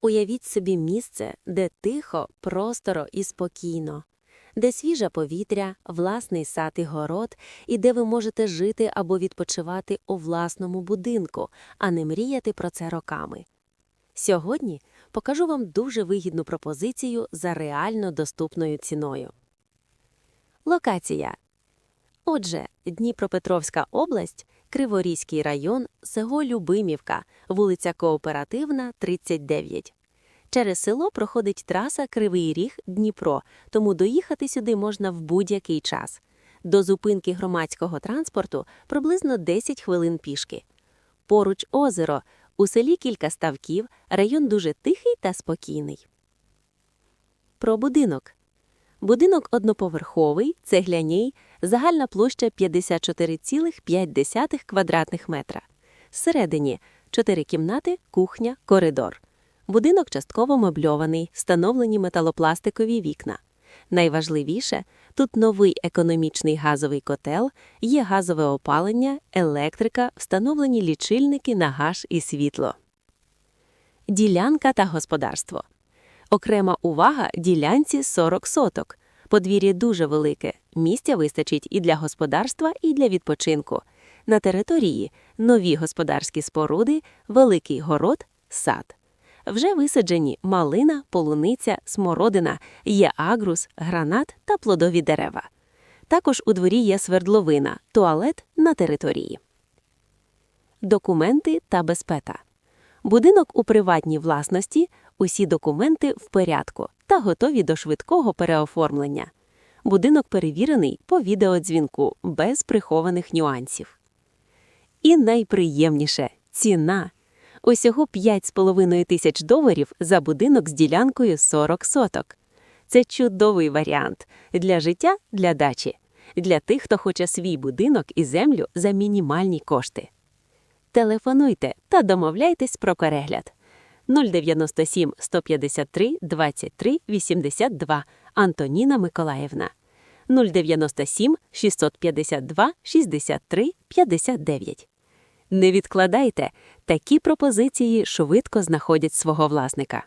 Уявіть собі місце, де тихо, просторо і спокійно, де свіже повітря, власний сад і город, і де ви можете жити або відпочивати у власному будинку, а не мріяти про це роками. Сьогодні покажу вам дуже вигідну пропозицію за реально доступною ціною. Локація. Отже, Дніпропетровська область, Криворізький район, село Любимівка, вулиця Кооперативна, 39. Через село проходить траса Кривий Ріг Дніпро, тому доїхати сюди можна в будь-який час. До зупинки громадського транспорту приблизно 10 хвилин пішки. Поруч озеро, у селі кілька ставків, район дуже тихий та спокійний. Про будинок. Будинок одноповерховий, цегляний, загальна площа 54,5 квадратних метра. Всередині – 4 кімнати, кухня, коридор. Будинок частково мебльований, встановлені металопластикові вікна. Найважливіше – тут новий економічний газовий котел, є газове опалення, електрика, встановлені лічильники на газ і світло. Ділянка та господарство. Окрема увага ділянці 40 соток. Подвір'я дуже велике, місця вистачить і для господарства, і для відпочинку. На території нові господарські споруди, великий город, сад. Вже висаджені малина, полуниця, смородина, є агрус, гранат та плодові дерева. Також у дворі є свердловина, туалет на території. Документи та безпека. Будинок у приватній власності, усі документи в порядку та готові до швидкого переоформлення. Будинок перевірений по відеодзвінку без прихованих нюансів. І найприємніше ціна. Усього 5,5 тисяч доларів за будинок з ділянкою 40 соток. Це чудовий варіант для життя, для дачі, для тих, хто хоче свій будинок і землю за мінімальні кошти. Телефонуйте та домовляйтесь про перегляд. 097 153 23 82 Антоніна Миколаївна 097 652 63 59. Не відкладайте, такі пропозиції швидко знаходять свого власника.